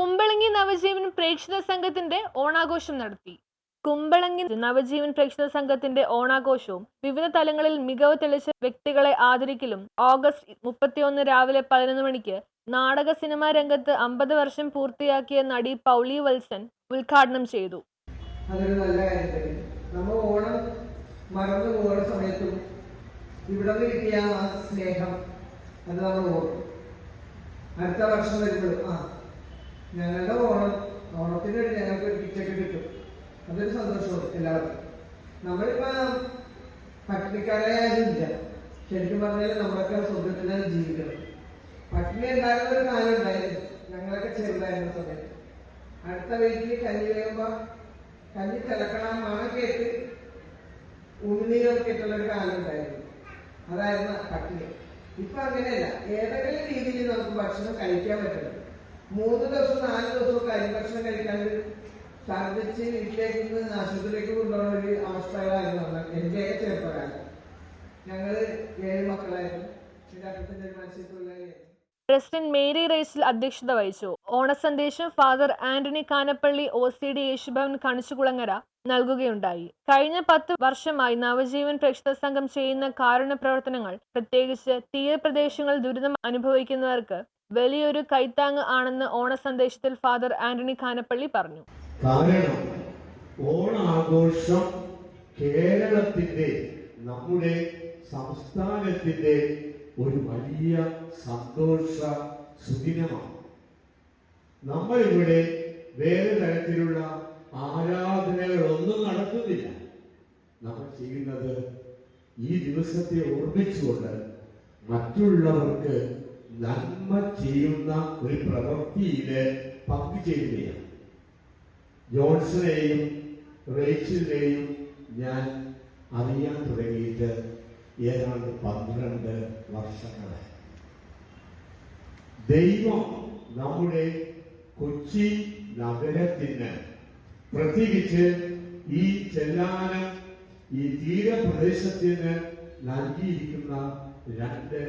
കുമ്പളങ്ങി നവജീവൻ പ്രേക്ഷിത സംഘത്തിന്റെ ഓണാഘോഷം നടത്തി. കുമ്പളങ്ങി നവജീവൻ പ്രേക്ഷിത സംഘത്തിന്റെ ഓണാഘോഷവും വിവിധ തലങ്ങളിൽ മികവ് തെളിച്ച വ്യക്തികളെ ആദരിക്കലും ഓഗസ്റ്റ് മുപ്പത്തിയൊന്ന് രാവിലെ പതിനൊന്ന് മണിക്ക് നാടക സിനിമാ രംഗത്ത് അമ്പത് വർഷം പൂർത്തിയാക്കിയ നടി പൗളി വത്സൻ ഉദ്ഘാടനം ചെയ്തു. നല്ല കാര്യത്തിൽ ഓണം സമയത്തും ഇവിടെ അത് നമ്മൾ ഓർക്കും. അടുത്ത വർഷം വരുമ്പോഴും ആ ഞങ്ങളുടെ ഓണം ഓണത്തിന് ഒരു ഞങ്ങൾക്ക് കിറ്റൊക്കെ കിട്ടും. അതൊരു സന്തോഷമാണ് എല്ലാവർക്കും. നമ്മളിപ്പോ പട്ടിണിക്കാരായാലും ഇല്ല ശരിക്കും പറഞ്ഞാൽ നമ്മളൊക്കെ സ്വന്തത്തിനാണ് ജീവിക്കണം പട്ടിണി ഉണ്ടാകുന്ന ഒരു കാലം ഉണ്ടായിരുന്നു. ഞങ്ങളൊക്കെ ചെറുതായിരുന്ന സമയത്ത്. അടുത്ത വീട്ടിൽ കഞ്ഞി വേകുമ്പോ കഞ്ഞി തിളക്കണം മണം കേട്ട് ഉണ്ണീരൊക്കെ ഇട്ടുള്ള ഒരു കാലം ഉണ്ടായിരുന്നു. അതായിരുന്നു പട്ടിണി. ഇപ്പൊ അങ്ങനെയല്ല. ഏതെങ്കിലും രീതിയിൽ നമുക്ക് ഭക്ഷണം കഴിക്കാൻ പറ്റണം മൂന്ന് ദിവസം നാല് ദിവസം കരി ഭക്ഷണം കഴിക്കാണ്ട് ഛർദ്ദിച്ച് വീട്ടിലേക്ക് നിന്ന് ആശുപത്രിയിലേക്ക് കൊണ്ടുപോകുന്ന ഒരു അവസ്ഥകളായിരുന്നു എന്റെയൊക്കെ ചെറുപ്പകാലം ഞങ്ങൾ ഏഴ് മക്കളായിരുന്നു. മത്സ്യത്തൊഴിലാളിയായിരുന്നു പ്രസിഡന്റ് മേരി റേച്ചിൽ അധ്യക്ഷത വഹിച്ചു. ഓണസന്ദേശം father Antony Kanappally O C D Yesubhavan Kanichukulangara നൽകുകയുണ്ടായി. കഴിഞ്ഞ പത്ത് വർഷമായി നവജീവൻ പ്രേക്ഷിത സംഘം ചെയ്യുന്ന കാരുണ്യ പ്രവർത്തനങ്ങൾ പ്രത്യേകിച്ച് തീരപ്രദേശങ്ങളിൽ ദുരിതം അനുഭവിക്കുന്നവർക്ക് വലിയൊരു കൈത്താങ് ആണെന്ന് ഓണ സന്ദേശത്തിൽ ഫാദർ ആന്റണി കാനപ്പള്ളി പറഞ്ഞു. കാരണം ഓണാഘോഷം കേരളത്തിന്റെ നമ്മുടെ സംസ്ഥാനത്തിന്റെ ഒരു വലിയ സന്തോഷ സുദിനമാണ്. നമ്മളിവിടെ വേറെ തരത്തിലുള്ള ആരാധനകളൊന്നും നടത്തുന്നില്ല. നമ്മൾ ചെയ്യുന്നത് ഈ ദിവസത്തെ ഓർമ്മിച്ചുകൊണ്ട് മറ്റുള്ളവർക്ക് നന്മ ചെയ്യുന്ന ഒരു പ്രവൃത്തിയിൽ പങ്കുചേരുകയാണ് ജോൺസിനെയും റേച്ചിലിനെയും ഞാൻ അറിയാൻ തുടങ്ങിയിട്ട് ഏതാണ്ട് പന്ത്രണ്ട് വർഷങ്ങളായി. ദൈവം നമ്മുടെ കൊച്ചി നഗരത്തിന് പ്രത്യേകിച്ച് ഈ ചെല്ലാനം ഈ തീരപ്രദേശത്തിന് നൽകിയിരിക്കുന്ന രണ്ട്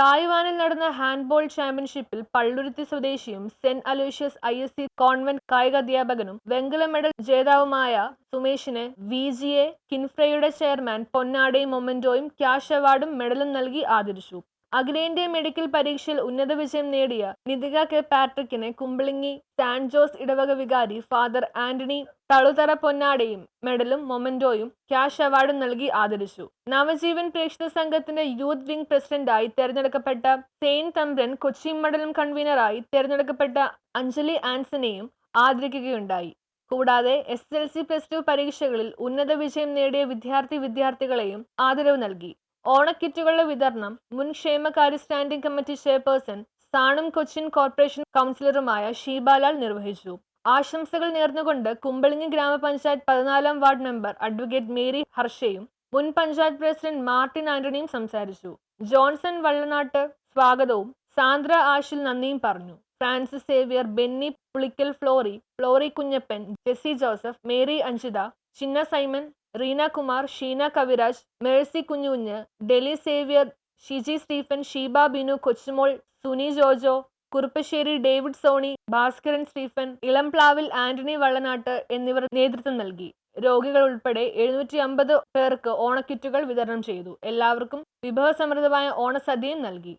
തായ്വാനിൽ നടന്ന ഹാൻഡ്ബോൾ ചാമ്പ്യൻഷിപ്പിൽ പള്ളുരുത്തി സ്വദേശിയും Saint Aloysius I S C convent കായിക അധ്യാപകനും വെങ്കല മെഡൽ ജേതാവുമായ സുമേഷിന് വി ജി എ കിൻഫ്രയുടെ ചെയർമാൻ പൊന്നാടയും മൊമെന്റോയും ക്യാഷ് അവാർഡും മെഡലും നൽകി ആദരിച്ചു. അഖിലേന്ത്യാ മെഡിക്കൽ പരീക്ഷയിൽ ഉന്നത വിജയം നേടിയ നിതിക കെ പാട്രിക്കിനെ കുമ്പളിങ്ങി സാൻ ജോസ് ഇടവക വികാരി ഫാദർ ആന്റണി തളുതറ പൊന്നാടയും മെഡലും മൊമെന്റോയും ക്യാഷ് അവാർഡും നൽകി ആദരിച്ചു. നവജീവൻ പ്രേക്ഷിത സംഘത്തിന്റെ യൂത്ത് വിംഗ് പ്രസിഡന്റായി തെരഞ്ഞെടുക്കപ്പെട്ട സെയിൻ തമ്പ്രൻ കൊച്ചി മണ്ഡലം കൺവീനറായി തെരഞ്ഞെടുക്കപ്പെട്ട അഞ്ജലി ആൻസനെയും ആദരിക്കുകയുണ്ടായി. കൂടാതെ S L C plus two പരീക്ഷകളിൽ ഉന്നത വിജയം നേടിയ വിദ്യാർത്ഥി വിദ്യാർത്ഥികളെയും ആദരവ് നൽകി. ഓണക്കിറ്റുകളുടെ വിതരണം മുൻ ക്ഷേമകാര്യ സ്റ്റാൻഡിംഗ് കമ്മിറ്റി ചെയർപേഴ്സൺ സാണും കൊച്ചിൻ കോർപ്പറേഷൻ കൗൺസിലറുമായ ഷീബാലാൽ നിർവഹിച്ചു. ആശംസകൾ നേർന്നുകൊണ്ട് കുമ്പളിങ്ങി ഗ്രാമപഞ്ചായത്ത് പതിനാലാം വാർഡ് മെമ്പർ അഡ്വക്കേറ്റ് മേരി ഹർഷയും മുൻ പഞ്ചായത്ത് പ്രസിഡന്റ് മാർട്ടിൻ ആന്റണിയും സംസാരിച്ചു. ജോൺസൺ വള്ളനാട്ട് സ്വാഗതവും സാന്ദ്ര ആഷിൽ നന്ദിയും പറഞ്ഞു. Francis Xavier Benny Pulickal Flory Flory Kunjappan Jessy Joseph Mary Anchitha Chinna Simon Reena Kumar Sheena Kaviraj Mercy Kunjukunju Deli Xavier Shiji Stephen Sheeba Binu Kochumol Suni Jojo Kuruppassery David Sony Bhaskaran Stephen Elamplavil Antony Vallanattu എന്നിവർ നേതൃത്വം നൽകി. രോഗികൾ ഉൾപ്പെടെ എഴുന്നൂറ്റി അമ്പത് പേർക്ക് ഓണക്കിറ്റുകൾ വിതരണം ചെയ്തു. എല്ലാവർക്കും വിഭവസമൃദ്ധമായ ഓണസദ്യയും നൽകി.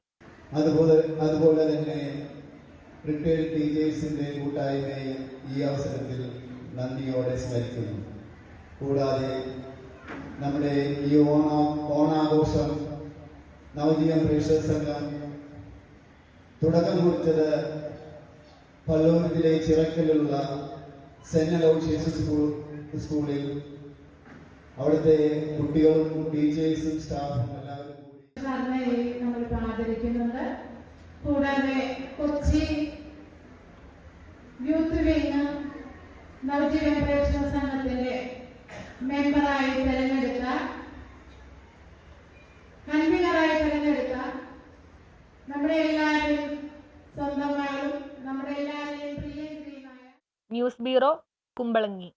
അതുപോലെ അതുപോലെ തന്നെ റിട്ടയർഡ് ടീച്ചേഴ്സിന്റെ കൂട്ടായ്മയെ ഈ അവസരത്തിൽ നന്ദിയോടെ സ്മരിക്കുന്നു. കൂടാതെ നമ്മുടെ ഈ ഓണ ഓണാഘോഷം നവജീവൻ പ്രേക്ഷക സംഘം തുടക്കം കുറിച്ചത് പള്ളൂരിലെ ചിറക്കലുള്ള സെന്റ് അലോഷ്യസ് സ്കൂൾ സ്കൂളിൽ അവിടുത്തെ കുട്ടികളും ടീച്ചേഴ്സും സ്റ്റാഫും എല്ലാവരും കൂടാതെ കൊച്ചി യൂത്ത് വിങ് നവജീവന പ്രേക്ഷക സംഘത്തിന്റെ മെമ്പറായി തെരഞ്ഞെടുത്ത കൺവീനറായി തിരഞ്ഞെടുത്ത നമ്മുടെ എല്ലാവരും സ്വന്തമായും നമ്മുടെ എല്ലാവരെയും പ്രിയങ്കരിയുമായ ന്യൂസ് ബ്യൂറോ കുമ്പളങ്ങി.